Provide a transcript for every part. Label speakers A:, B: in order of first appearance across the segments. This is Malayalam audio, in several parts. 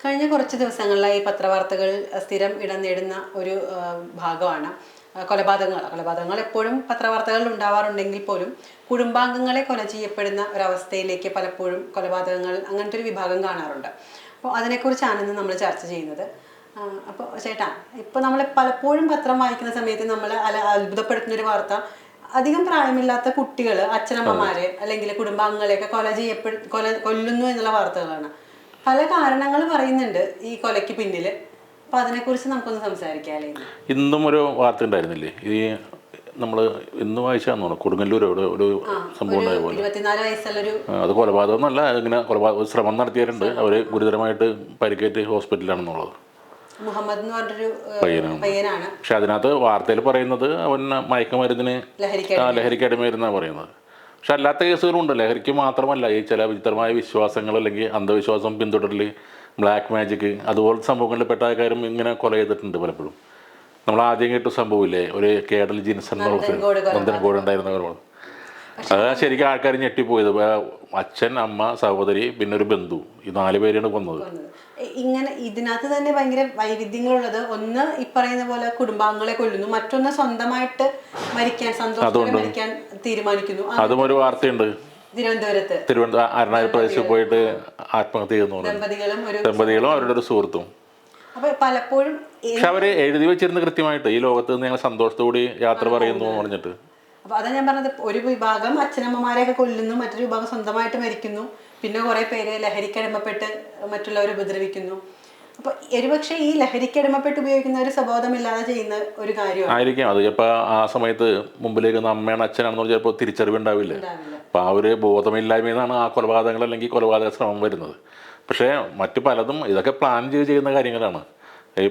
A: കഴിഞ്ഞ കുറച്ച് ദിവസങ്ങളിലായി പത്രവാർത്തകൾ സ്ഥിരം ഇടം നേടുന്ന ഒരു ഭാഗമാണ് കൊലപാതകങ്ങൾ. കൊലപാതകങ്ങൾ എപ്പോഴും പത്രവാർത്തകളിൽ ഉണ്ടാവാറുണ്ടെങ്കിൽ പോലും കുടുംബാംഗങ്ങളെ കൊല ചെയ്യപ്പെടുന്ന ഒരവസ്ഥയിലേക്ക് പലപ്പോഴും കൊലപാതകങ്ങൾ അങ്ങനത്തെ ഒരു വിഭാഗം കാണാറുണ്ട്. അപ്പോൾ അതിനെക്കുറിച്ചാണ് ഇന്ന് നമ്മൾ ചർച്ച ചെയ്യുന്നത്. അപ്പോൾ ചേട്ടാ ഇപ്പോൾ നമ്മൾ പലപ്പോഴും പത്രം വായിക്കുന്ന സമയത്ത് നമ്മൾ അല അത്ഭുതപ്പെടുത്തുന്ന ഒരു വാർത്ത അധികം പ്രായമില്ലാത്ത കുട്ടികൾ അച്ഛനമ്മമാരെ അല്ലെങ്കിൽ കുടുംബാംഗങ്ങളെയൊക്കെ കൊല ചെയ്യപ്പെടു കൊല കൊല്ലുന്നു എന്നുള്ള വാർത്തകളാണ്. പല കാരണങ്ങൾ പറയുന്നുണ്ട് ഈ കൊലയ്ക്ക് പിന്നിൽ അപ്പൊ അതിനെക്കുറിച്ച് നമുക്കൊന്ന് സംസാരിക്കാല്ലേ ഇന്നും?
B: ഒരു വാർത്ത ഉണ്ടായിരുന്നില്ലേ? ഈ നമ്മൾ ഇന്ന് വായിച്ചാന്ന് തോന്നുന്നു. കൊടുങ്ങല്ലൂർ അവിടെ ഒരു സംഭവം ഉണ്ടായ പോലെ അത് കൊലപാതകം എന്നല്ല ഇങ്ങനെ കൊലപാതക ശ്രമം നടത്തിയിട്ടുണ്ട് അവർ ഗുരുതരമായിട്ട് പരിക്കേറ്റ് ഹോസ്പിറ്റലിലാണെന്നുള്ളത്.
A: മുഹമ്മദ് എന്ന് പറഞ്ഞൊരു
B: പയ്യനാണ്. പക്ഷെ അതിനകത്ത് വാർത്തയിൽ പറയുന്നത് അവൻ മയക്കുമരുന്നിന്
A: ലഹരിക്ക്
B: ആ, ലഹരിക്ക് പറയുന്നത്. പക്ഷെ അല്ലാത്ത കേസുകളുണ്ട് ലഹരിക്ക് മാത്രമല്ല ഈ ചില വിചിത്രമായ വിശ്വാസങ്ങൾ അല്ലെങ്കിൽ അന്ധവിശ്വാസം പിന്തുടരൽ ബ്ലാക്ക് മാജിക് അതുപോലത്തെ സംഭവങ്ങളിൽ പെട്ട ആൾക്കാരും ഇങ്ങനെ കൊല ചെയ്തിട്ടുണ്ട് പലപ്പോഴും. നമ്മൾ ആദ്യം കേട്ട സംഭവമില്ലേ? ഒരു കേടൽ ജിൻസൺ
A: എന്നുള്ള
B: നന്ദൻകോട് ഉണ്ടായിരുന്ന അത് ശരിക്കും ആൾക്കാർ ഞെട്ടിപ്പോയത്. അച്ഛൻ അമ്മ സഹോദരി പിന്നെ ഒരു ബന്ധു. ഈ നാല് പേരെയാണ് കൊന്നത്.
A: ഇങ്ങനെ ഇതിനകത്ത് തന്നെ ഭയങ്കര വൈവിധ്യങ്ങളുള്ളത്. ഒന്ന് ഈ പറയുന്ന പോലെ കുടുംബാംഗങ്ങളെ കൊല്ലുന്നു. മറ്റൊന്ന് സ്വന്തമായിട്ട് മരിക്കാൻ സന്തോഷം മരിക്കാൻ തീരുമാനിക്കുന്നു.
B: അതും ഒരു വാർത്തയുണ്ട്.
A: തിരുവനന്തപുരത്ത്.
B: തിരുവനന്തപുരം അരുണാചൽ പ്രദേശിൽ പോയിട്ട് ആത്മഹത്യ ചെയ്യുന്നു
A: ദമ്പതികളും
B: അവരുടെ ഒരു സുഹൃത്തും.
A: പലപ്പോഴും
B: പക്ഷെ അവർ എഴുതി വെച്ചിരുന്നു കൃത്യമായിട്ട് ഈ ലോകത്ത് നിന്ന് ഞങ്ങൾ സന്തോഷത്തോടെ യാത്ര പറയുന്നു പറഞ്ഞിട്ട്.
A: അപ്പൊ അതാ ഞാൻ പറഞ്ഞത് ഒരു വിഭാഗം അച്ഛനമ്മമാരെയൊക്കെ കൊല്ലുന്നു മറ്റൊരു വിഭാഗം സ്വന്തമായിട്ട് മരിക്കുന്നു പിന്നെ കുറെ പേര് ലഹരിക്കടിമപ്പെട്ട് മറ്റുള്ളവരെ ഉപദ്രവിക്കുന്നു. അപ്പൊ ഒരുപക്ഷെ ഈ ലഹരിക്കടിമപ്പെട്ട് ഉപയോഗിക്കുന്നവർ സ്വബോധമില്ലാതെ ചെയ്യുന്ന ഒരു കാര്യമാണ്.
B: ആയിരിക്കും. അത് ചിലപ്പോൾ ആ സമയത്ത് മുമ്പിലേക്ക് അമ്മയാണ് അച്ഛനാണെന്ന് ചിലപ്പോൾ തിരിച്ചറിവുണ്ടാവില്ല
A: ഉണ്ടാവില്ല?
B: അപ്പോൾ ആ ഒരു ബോധമില്ലായ്മയെന്നാണ് ആ കൊലപാതകങ്ങൾ അല്ലെങ്കിൽ കൊലപാതക ശ്രമം വരുന്നത്. പക്ഷേ മറ്റു പലതും ഇതൊക്കെ പ്ലാൻ ചെയ്ത് ചെയ്യുന്ന കാര്യങ്ങളാണ്. ഈ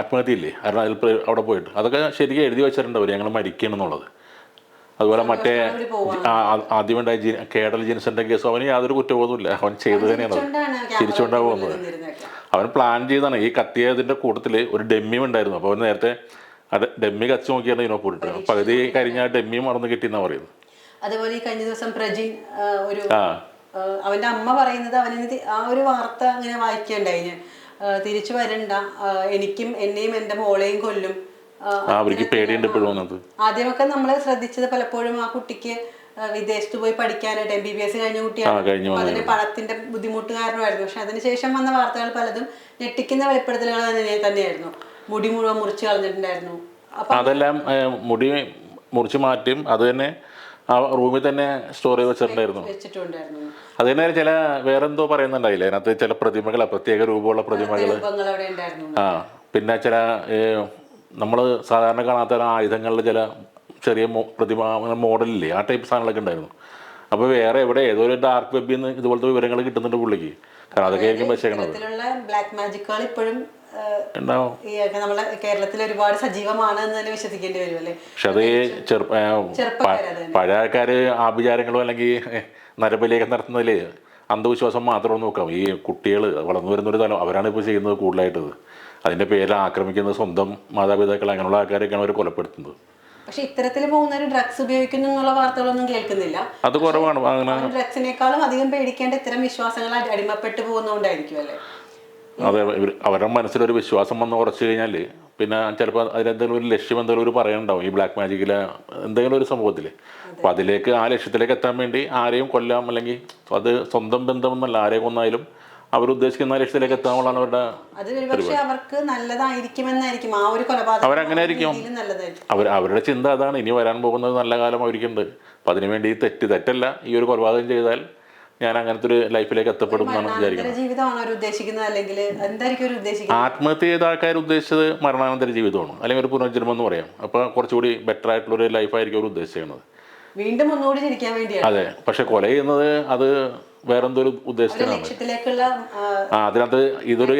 B: ആത്മഹത്യ ഇല്ലേ അരുണാചൽ പ്രദേശ് അവിടെ പോയിട്ട്. അതൊക്കെ ശരിക്കും എഴുതി വെച്ചിട്ടുണ്ട് അവർ ഞങ്ങൾ മരിക്കണമെന്നുള്ളത് അതുപോലെ മറ്റേ ആദ്യമുണ്ടായ ജി കേഡൽ ജിൻസന്റെ കേസ് അവന് യാതൊരു കുറ്റബോധമില്ല അവൻ ചെയ്തു തന്നെയാണ്. അത്.
A: അതുകൊണ്ടാണ്
B: തിരിച്ചുകൊണ്ടാ പോകുന്നത്. അവൻ പ്ലാൻ ചെയ്താണ് ഈ കത്തിയതിന്റെ കൂട്ടത്തിൽ ഒരു ഡെമ്മിയും ഉണ്ടായിരുന്നു. അപ്പോൾ അവൻ നേരത്തെ അത് ഡെമ്മി കച്ച് നോക്കിയാണ് ഇതിനെ പോയിട്ട് പകുതി കഴിഞ്ഞ ഡെമ്മി മറന്നു കിട്ടിയെന്നാണ് പറയുന്നത്.
A: അതുപോലെ ഈ കഴിഞ്ഞ ദിവസം പ്രജിൻ ഒരു അവന്റെ അമ്മ പറയുന്നത് അവന് ആ ഒരു വാർത്ത അങ്ങനെ വായിക്കണ്ടായി. ഞാൻ തിരിച്ചു വരണ്ട. എനിക്കും എന്നെയും എന്റെ മോളെയും കൊല്ലും.
B: അവർക്ക് പേടിയുണ്ട് ഇപ്പോഴും
A: ആദ്യമൊക്കെ നമ്മൾ ശ്രദ്ധിച്ചത് പലപ്പോഴും ആ കുട്ടിക്ക് വിദേശത്ത് പോയി പഠിക്കാനായിട്ട് എം ബി ബി എസ് കഴിഞ്ഞ കുട്ടിയാണ്. അതിന് പണത്തിന്റെ ബുദ്ധിമുട്ട് കാരണമായിരുന്നു പക്ഷെ അതിനുശേഷം വന്ന വാർത്തകൾ പലതും ഞെട്ടിക്കുന്ന വെളിപ്പെടുത്തലുകൾ തന്നെ തന്നെയായിരുന്നു. മുടി മുഴുവൻ മുറിച്ച് കളഞ്ഞിട്ടുണ്ടായിരുന്നു.
B: അതെല്ലാം മുടി മുറിച്ച് മാറ്റിയും അത് തന്നെ ആ റൂമിൽ തന്നെ സ്റ്റോർ ചെയ്ത് വെച്ചിട്ടുണ്ടായിരുന്നു. അത് തന്നെ ചില വേറെന്തോ പറയുന്നുണ്ടായില്ലേ? അതിനകത്ത് ചില പ്രതിമകൾ പ്രത്യേക രൂപമുള്ള പ്രതിമകൾ ആ പിന്നെ ചില നമ്മൾ സാധാരണ കാണാത്ത ആയുധങ്ങളുടെ ചില ചെറിയ മോ- പ്രതിമ മോഡലില്ലേ? ആ ടൈപ്പ് സാധനങ്ങളൊക്കെ ഉണ്ടായിരുന്നു. അപ്പോൾ വേറെ എവിടെ ഏതോ ഒരു ഡാർക്ക് വെബിൽ നിന്ന് ഇതുപോലത്തെ വിവരങ്ങൾ കിട്ടുന്നുണ്ട് പുള്ളിക്ക്. കാരണം അതൊക്കെ ആയിരിക്കും വെച്ചേക്കണത്.
A: ഇത്തരത്തിലുള്ള ബ്ലാക്ക് മാജിക്കുകൾ ഇപ്പോഴും നമ്മളെ കേരളത്തിൽ ഒരുപാട് സജീവമാണ് എന്ന് തന്നെ വിശ്വസിക്കേണ്ടി വരും അല്ലേ?
B: പക്ഷെ അത് ഈ ചെറുപ്പ ഏ,
A: ചെറുപ്പക്കാര് അത് തന്നെ.
B: പഴയ ആഭിചാരങ്ങളോ അല്ലെങ്കിൽ നരബലിയൊക്കെ നടത്തുന്നതിൽ അന്ധവിശ്വാസം മാത്രം നോക്കാം. ഈ കുട്ടികൾ വളർന്നു വരുന്നൊരു തലം അവരാണ് ഇപ്പോൾ ചെയ്യുന്നത് കൂടുതലായിട്ടത്. അതിന്റെ പേരിൽ ആക്രമിക്കുന്നത് സ്വന്തം മാതാപിതാക്കൾ അങ്ങനെയുള്ള ആൾക്കാരൊക്കെയാണ് അവർ കൊലപ്പെടുത്തുന്നത്.
A: പക്ഷെ ഇത്തരത്തിൽ പോകുന്നവർ ഡ്രഗ്സ് ഉപയോഗിക്കുന്നു എന്നുള്ള വാർത്തകളൊന്നും കേൾക്കുന്നില്ല.
B: അത് കുറവാണ്. അങ്ങനെ
A: ഡ്രഗ്സിനേക്കാളും അധികം പേടിക്കേണ്ട ഇത്തരം വിശ്വാസങ്ങൾ അടി- അടിമപ്പെട്ട് പോകുന്നതുകൊണ്ടായിരിക്കും അല്ലേ?
B: അതെ അവരുടെ മനസ്സിലൊരു വിശ്വാസം വന്ന് ഉറച്ചു കഴിഞ്ഞാൽ പിന്നെ ചിലപ്പോൾ അതിലെന്തെങ്കിലും ഒരു ലക്ഷ്യം എന്തെങ്കിലും ഒരു പറയുന്നുണ്ടാവും ഈ ബ്ലാക്ക് മാജിക്കിൽ എന്തെങ്കിലും ഒരു സംഭവത്തിൽ അപ്പോൾ അതിലേക്ക് ആ ലക്ഷ്യത്തിലേക്ക് എത്താൻ വേണ്ടി ആരെയും കൊല്ലാം അല്ലെങ്കിൽ അത് സ്വന്തം ബന്ധമെന്നല്ല ആരെയും കൊന്നായാലും അവരുദ്ദേശിക്കുന്ന ഉദ്ദേശിക്കുന്ന ലക്ഷ്യത്തിലേക്ക് എത്താനുള്ളതാണ് അവരുടെ
A: അത് അവർക്ക് നല്ലതായിരിക്കുമെന്നായിരിക്കും. ആ ഒരു കൊലപാതകം
B: അവരങ്ങനെ ആയിരിക്കും. അവർ അവരുടെ ചിന്ത അതാണ്. ഇനി വരാൻ പോകുന്നത് നല്ല കാലം അവർക്കുണ്ട് അപ്പം അതിനുവേണ്ടി ഈ തെറ്റ് തെറ്റല്ല. ഈ ഒരു കൊലപാതകം ചെയ്താൽ ഞാൻ അങ്ങനത്തെ ഒരു ലൈഫിലേക്ക് എത്തപ്പെടും എന്നാണ് വിചാരിക്കുന്നത്.
A: അവർ അവർ
B: ആത്മഹത്യ ചെയ്ത ആൾക്കാർ ഉദ്ദേശിച്ചത് മരണാനന്തര ജീവിതമാണ്. അല്ലെങ്കിൽ ഒരു പുനർജന്മം എന്ന് പറയാം. അപ്പോൾ കുറച്ചുകൂടി ബെറ്റർ ആയിട്ടുള്ള ഒരു ലൈഫായിരിക്കും അവർ ഉദ്ദേശിക്കുന്നത്.
A: വീണ്ടും ഒന്നുകൂടി ചിരിക്കാൻ വേണ്ടിയാണ്.
B: അതെ. പക്ഷെ കൊല ചെയ്യുന്നത് അത് വേറെന്തോ ഒരു
A: ഒരു
B: ഉദ്ദേശത്തിനാണ്
A: ആ,
B: അതിനകത്ത് ഇതൊരു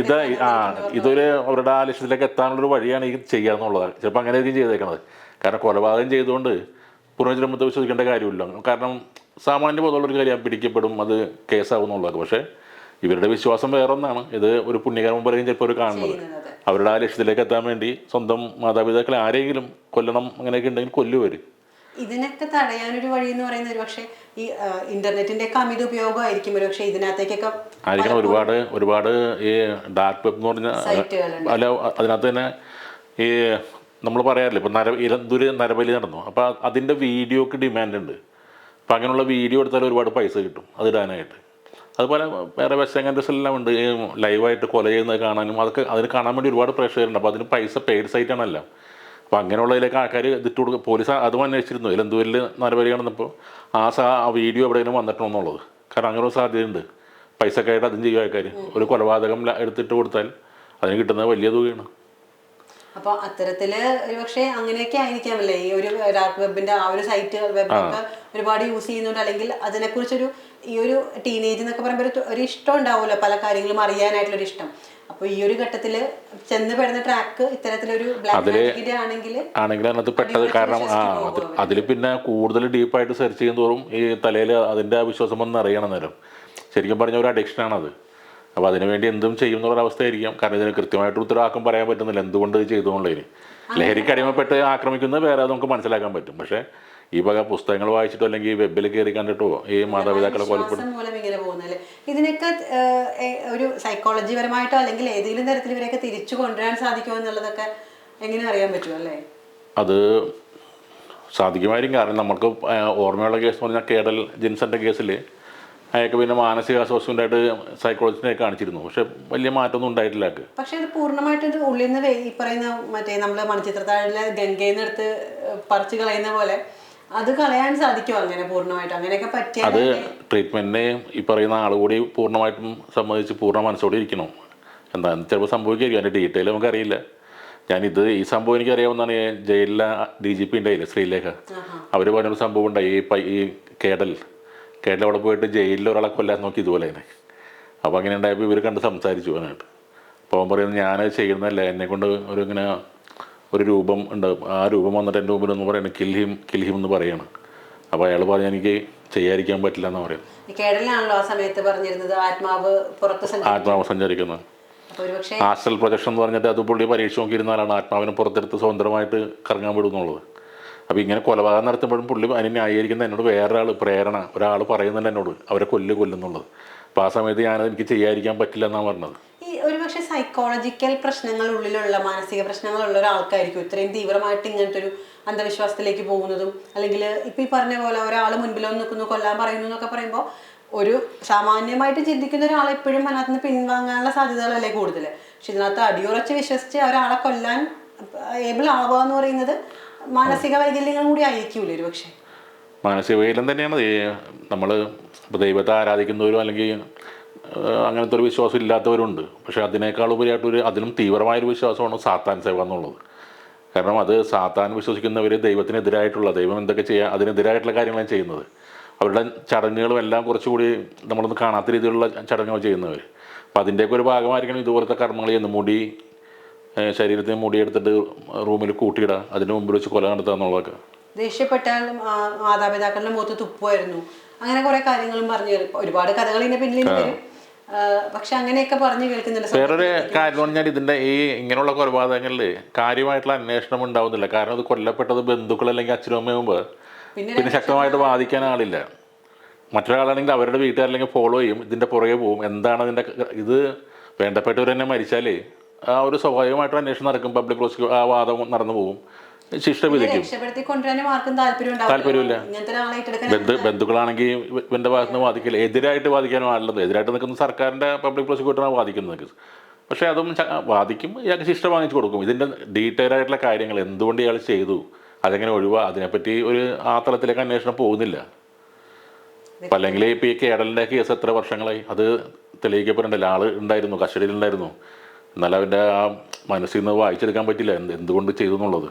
B: ഇത് ആ ഇതൊരു അവരുടെ ആ ലക്ഷ്യത്തിലേക്ക് എത്താനുള്ളൊരു വഴിയാണ് ഈ ചെയ്യാന്നുള്ളത് ചിലപ്പോൾ അങ്ങനെ ആയിരിക്കും ചെയ്തേക്കണത്. കാരണം കൊലപാതകം ചെയ്തുകൊണ്ട് പുനർജന്മത്തെ വിശ്വസിക്കേണ്ട കാര്യമില്ല. കാരണം സാമാന്യ ബോധമുള്ളൊരു കാര്യം പിടിക്കപ്പെടും അത് കേസാവുന്നുള്ളത് പക്ഷേ ഇവരുടെ വിശ്വാസം വേറെ ഒന്നാണ് ഇത് ഒരു പുണ്യകർമ്മം പറയും ചിലപ്പോൾ ഒരു കാണുന്നത്. അവരുടെ ആ ലക്ഷ്യത്തിലേക്ക് എത്താൻ വേണ്ടി സ്വന്തം മാതാപിതാക്കളെ ആരെങ്കിലും കൊല്ലണം അങ്ങനെയൊക്കെ ഉണ്ടെങ്കിൽ കൊല്ലുവർ
A: ഇതിനൊക്കെ തടയാനൊരു വഴി എന്ന് പറയുന്ന ഒരു പക്ഷേ ഈ ഇന്റർനെറ്റിന്റെ ഒക്കെ അമിത ഉപയോഗമായിരിക്കും ഒരു പക്ഷേ ഇതിനകത്തേക്കൊക്കെ
B: ആയിരിക്കണം ഒരുപാട് ഒരുപാട് ഈ ഡാർക്ക് വെബ് എന്ന് പറഞ്ഞ അല്ല അതിനകത്ത് തന്നെ ഈ നമ്മൾ പറയാറില്ല ഇപ്പം നര ഇലന്തൂര് നരബലി നടന്നു. അപ്പോൾ അതിന്റെ വീഡിയോക്ക് ഡിമാൻഡ് ഉണ്ട്. അപ്പം അങ്ങനെയുള്ള വീഡിയോ എടുത്താൽ ഒരുപാട് പൈസ കിട്ടും അത് ഇടാനായിട്ട്. അതുപോലെ വേറെ വെസ്റ്റേൺ എല്ലാം ഉണ്ട്. ലൈവായിട്ട് കൊല ചെയ്യുന്നത് കാണാനും അതൊക്കെ അതിന് കാണാൻ വേണ്ടി ഒരുപാട് പ്രേക്ഷകരുണ്ട്. അപ്പോൾ അതിന് പൈസ പെയ്ഡ് സൈറ്റാണല്ലോ അപ്പോൾ അങ്ങനെയുള്ളതിലേക്ക് ആൾക്കാർ ഇതിട്ട് കൊടുക്കുക പോലീസ് അതും അന്വേഷിച്ചിരുന്നു. ഇലന്തൂരിൽ നരബലി നടന്നപ്പോൾ ആ സാ ആ വീഡിയോ എവിടെയെങ്കിലും വന്നിട്ടുണ്ടോ എന്നുള്ളത് കാരണം അങ്ങനെ ഒരു സാധ്യതയുണ്ട്. പൈസക്കായിട്ട് അതും ചെയ്യും ആൾക്കാർ ഒരു കൊലപാതകം എടുത്തിട്ട് കൊടുത്താൽ അതിന് കിട്ടുന്നത് വലിയ തുകയാണ്.
A: അപ്പൊ അത്തരത്തിൽ ഒരുപക്ഷെ അങ്ങനെയൊക്കെ ആയിരിക്കാമല്ലേ? ഈ ഒരു ഡാർക്ക് വെബിന്റെ ആ ഒരു സൈറ്റ് വെബൊക്കെ ഒരുപാട് യൂസ് ചെയ്യുന്നുണ്ട്. അല്ലെങ്കിൽ അതിനെക്കുറിച്ചൊരു ഈ ഒരു ടീനേജ് എന്നൊക്കെ പറയുമ്പോൾ ഒരു ഇഷ്ടം ഉണ്ടാവുമല്ലോ പല കാര്യങ്ങളും അറിയാനായിട്ടുള്ള ഒരു ഇഷ്ടം. അപ്പൊ ഈ ഒരു ഘട്ടത്തിൽ ചെന്ന് പെടുന്ന ട്രാക്ക് ഇത്തരത്തിലൊരു ബ്ലാക്ക് ആണെങ്കിൽ
B: ആണെങ്കിൽ അതിനകത്ത് പെട്ടത് കാരണം ആ അതിൽ പിന്നെ കൂടുതൽ ഡീപ്പായിട്ട് സെർച്ച് ചെയ്യുന്നതോറും തോറും ഈ തലയിൽ അതിന്റെ ആ വിശ്വാസം വന്ന് അറിയണം നേരം. ശരിക്കും പറഞ്ഞ ഒരു അഡിക്ഷനാണത് അപ്പോൾ അതിനുവേണ്ടി എന്തും ചെയ്യും എന്നുള്ള അവസ്ഥയായിരിക്കാം. കാരണം ഇതിന് കൃത്യമായിട്ട് ഉത്തരവാക്കം പറയാൻ പറ്റുന്നില്ല. എന്തുകൊണ്ട് ഇത് ചെയ്തു എന്നുള്ളതിന് ലഹരിക്ക് അടിമപ്പെട്ട് ആക്രമിക്കുന്നത് വേറെ അത് നമുക്ക് മനസ്സിലാക്കാൻ പറ്റും. പക്ഷേ ഈ വക പുസ്തകങ്ങൾ വായിച്ചിട്ടോ അല്ലെങ്കിൽ വെബിൽ കയറി കണ്ടിട്ടോ ഈ മാതാപിതാക്കളെ കൊലപ്പെടും
A: ഇതിനൊക്കെ ഒരു സൈക്കോളജി പരമായിട്ടോ അല്ലെങ്കിൽ ഏതെങ്കിലും തരത്തിൽ ഇവരെയൊക്കെ തിരിച്ചു കൊണ്ടുവരാൻ സാധിക്കുമോ എന്നുള്ളതൊക്കെ എങ്ങനെ അറിയാൻ പറ്റുമോ അല്ലേ?
B: അത് സാധിക്കുമായിരിക്കും. കാരണം നമുക്ക് ഓർമ്മയുള്ള കേസ് എന്ന് പറഞ്ഞാൽ കേടൽ ജിൻസന്റെ കേസിൽ അയാൾക്ക് പിന്നെ മാനസികാസ്വാസ്ഥ്യമായിട്ട് സൈക്കോളജിസ്റ്റിനെ കാണിച്ചിരുന്നു. പക്ഷെ വലിയ മാറ്റമൊന്നും ഉണ്ടായിട്ടില്ല
A: പക്ഷെ ഇത് പൂർണമായിട്ട് ഇത് ഉള്ളിൽ നിന്ന് ഈ പറയുന്ന മറ്റേ നമ്മളെ മണിച്ചിത്രത്താഴിലെ ഗംഗയിൽ നിന്ന് എടുത്ത് പറിച്ചു കളയുന്ന പോലെ അത് കളയാൻ സാധിക്കുമോ അങ്ങനെ പൂർണമായിട്ട്. അങ്ങനെയൊക്കെ പറ്റിയ
B: അത് ട്രീറ്റ്മെന്റിനെ ഈ പറയുന്ന ആൾ കൂടി പൂർണമായിട്ടും സംബന്ധിച്ച് പൂർണ മനസ്സോടെ ഇരിക്കണം. എന്താ ചിലപ്പോൾ സംഭവിക്കായിരിക്കും അതിന്റെ ഡീറ്റെയിൽ നമുക്കറിയില്ല. ഞാനിത് ഈ സംഭവം എനിക്കറിയാവുന്നതാണ്. അറിയാവുന്നതാണ് ജയിലിലെ ഡി ജി പി ഉണ്ടായില്ലേ ശ്രീലേഖ. അവർ പറഞ്ഞൊരു സംഭവം ഉണ്ടായി. ഈ കേടൽ. കേടൽ അവിടെ പോയിട്ട് ജയിലിൽ ഒരാളെ കൊല്ലാൻ നോക്കി ഇതുപോലെ തന്നെ. അപ്പോൾ അങ്ങനെ ഉണ്ടായപ്പോൾ ഇവർ കണ്ട് സംസാരിച്ചു അവനായിട്ട് അപ്പോൾ അവൻ പറയുന്നത് ഞാൻ ചെയ്യുന്നതല്ല. എന്നെ കൊണ്ട് ഒരു ഇങ്ങനെ ഒരു രൂപം ഉണ്ട്. ആ രൂപം വന്നിട്ട് എന്റെ മുമ്പിൽ എന്ന് പറയുന്നത് കിൽഹിം കിൽഹിം എന്ന് പറയാണ്. അപ്പോൾ അയാൾ പറഞ്ഞു എനിക്ക് ചെയ്യാതിരിക്കാൻ പറ്റില്ല എന്ന് പറയും
A: കേടലാണല്ലോ ആ സമയത്ത് പറഞ്ഞിരുന്നത് ആത്മാവ് പുറത്ത്
B: ആത്മാവ് സഞ്ചരിക്കുന്നത്. ആസ്റ്റൽ പ്രൊജക്ഷൻ എന്ന് പറഞ്ഞിട്ട് അത് പുള്ളി പരീക്ഷ നോക്കിയിരുന്നാലാണ് ആത്മാവിനെ പുറത്തെടുത്ത് സ്വതന്ത്രമായിട്ട് കറങ്ങാൻ വിടും എന്നുള്ളത് അപ്പോൾ ഇങ്ങനെ കൊലപാതകം നടത്തുമ്പോഴും പുള്ളി അതിനെ ന്യായീകരിക്കുന്ന എന്നോട് വേറൊരാൾ പ്രേരണ ഒരാൾ പറയുന്നുണ്ട് എന്നോട് അവരെ കൊല്ല് കൊല്ലുന്നുള്ളത്. അപ്പോൾ ആ സമയത്ത് ഞാനത് എനിക്ക് ചെയ്യാതിരിക്കാൻ പറ്റില്ല എന്നാണ് പറഞ്ഞത്.
A: ഈ ഒരുപക്ഷെ സൈക്കോളജിക്കൽ പ്രശ്നങ്ങൾ ഉള്ളിലുള്ള മാനസിക പ്രശ്നങ്ങളുള്ള ഒരാൾക്കായിരിക്കും ഇത്രയും തീവ്രമായിട്ട് ഇങ്ങനത്തെ ഒരു അന്ധവിശ്വാസത്തിലേക്ക് പോകുന്നതും അല്ലെങ്കിൽ ഇപ്പൊ ഈ പറഞ്ഞ പോലെ ഒരാൾ വന്ന് നിൽക്കുന്നു കൊല്ലാൻ പറയുന്നു എന്നൊക്കെ പറയുമ്പോൾ ഒരു സാമാന്യമായിട്ട് ചിന്തിക്കുന്ന ഒരാൾ എപ്പോഴും അതിനകത്ത് നിന്ന് പിൻവാങ്ങാനുള്ള സാധ്യതകളല്ലേ കൂടുതൽ പക്ഷെ ഇതിനകത്ത് അടിയുറച്ച് വിശ്വസിച്ച് ഒരാളെ കൊല്ലാൻ ഏബിൾ ആവുക എന്ന് പറയുന്നത് മാനസിക വൈകല്യങ്ങൾ കൂടി ആയിരിക്കൂലേ ഒരു പക്ഷേ?
B: മാനസിക വൈകല്യം തന്നെയാണ്. നമ്മൾ ദൈവത്തെ ആരാധിക്കുന്നവരും അല്ലെങ്കിൽ അങ്ങനത്തെ ഒരു വിശ്വാസം ഇല്ലാത്തവരുണ്ട്. പക്ഷേ അതിനേക്കാൾ ഉപരിയായിട്ടൊരു അതിലും തീവ്രമായൊരു വിശ്വാസമാണ് സാത്താൻ സേവ എന്നുള്ളത്. കാരണം അത് സാത്താൻ വിശ്വസിക്കുന്നവർ ദൈവത്തിനെതിരായിട്ടുള്ള ദൈവം എന്തൊക്കെ ചെയ്യുക അതിനെതിരായിട്ടുള്ള കാര്യങ്ങളാണ് ചെയ്യുന്നത്. അവരുടെ ചടങ്ങുകളും എല്ലാം കുറച്ചുകൂടി നമ്മളൊന്നും കാണാത്ത രീതിയിലുള്ള ചടങ്ങുകൾ ചെയ്യുന്നവർ അപ്പം അതിന്റെയൊക്കെ ഒരു ഭാഗമായിരിക്കണം ഇതുപോലത്തെ കർമ്മങ്ങൾ ചെയ്യുന്നത്. മുടി ശരീരത്തിന് മുടിയെടുത്തിട്ട് റൂമിൽ കൂട്ടിയിടുക അതിന് മുമ്പിൽ വെച്ച് കൊല നടത്തുക എന്നുള്ളതൊക്കെ.
A: ദേഷ്യപ്പെട്ടാൽ ആ, മാതാപിതാക്കളുടെ മുഖത്ത് തുപ്പുമായിരുന്നു. അങ്ങനെ കുറെ കാര്യങ്ങളും പറഞ്ഞു ഒരുപാട് കഥകൾ ഇതിന്റെ പിന്നിൽ വരും. പക്ഷെ അങ്ങനെയൊക്കെ പറഞ്ഞു കേൾക്കുന്നുണ്ട്.
B: വേറൊരു കാര്യം പറഞ്ഞാൽ ഇതിന്റെ ഈ ഇങ്ങനെയുള്ള കൊലപാതകങ്ങളിൽ കാര്യമായിട്ടുള്ള അന്വേഷണം ഉണ്ടാവുന്നില്ല. കാരണം അത് കൊല്ലപ്പെട്ടത് ബന്ധുക്കൾ അല്ലെങ്കിൽ അച്ഛനും അമ്മയുമ്പോൾ
A: പിന്നെ
B: ശക്തമായിട്ട് ബാധിക്കാൻ ആളില്ല. മറ്റൊരാളാണെങ്കിൽ അവരുടെ വീട്ടുകാരല്ലെങ്കിൽ ഫോളോ ചെയ്യും. ഇതിന്റെ പുറകെ പോവും എന്താണ് അതിന്റെ ഇത്? വേണ്ടപ്പെട്ടവർ തന്നെ മരിച്ചാൽ ആ ഒരു സ്വാഭാവികമായിട്ടും അന്വേഷണം നടക്കും. പബ്ലിക് പ്രോസിക്യൂ ആ വാദം നടന്നു പോകും. ശിക്ഷ വിധിക്കും. താല്പര്യമില്ല. ബന്ധു ബന്ധുക്കളാണെങ്കിൽ ഇവന്റെ ഭാഗത്ത് നിന്ന് വാദിക്കില്ല. എതിരായിട്ട് വാദിക്കാനും ആളുള്ളത് എതിരായിട്ട് നിൽക്കുന്ന സർക്കാരിന്റെ പബ്ലിക് പ്രോസിക്യൂട്ടറാണ് വാദിക്കുന്നത് പക്ഷേ അതും വാദിക്കും ഇയാൾക്ക് ശിക്ഷ വാങ്ങിച്ചു കൊടുക്കും. ഇതിന്റെ ഡീറ്റെയിൽ ആയിട്ടുള്ള കാര്യങ്ങൾ എന്തുകൊണ്ട് ഇയാൾ ചെയ്തു? അതെങ്ങനെ ഒഴിവാ? അതിനെപ്പറ്റി ഒരു ആ തലത്തിലേക്ക് അന്വേഷണം പോകുന്നില്ല. അപ്പം അല്ലെങ്കിൽ ഇപ്പോൾ ഈ കേരളിന്റെ കേസ് എത്ര വർഷങ്ങളായി? അത് തെളിയിക്കപ്പെടേണ്ടല്ലോ? ആൾ ഉണ്ടായിരുന്നു കസ്റ്റഡിയിൽ ഉണ്ടായിരുന്നു എന്നാൽ അവന്റെ ആ മനസ്സിൽ നിന്ന് വായിച്ചെടുക്കാൻ പറ്റില്ല. എന്ത് എന്തുകൊണ്ട് ചെയ്തു എന്നുള്ളത്.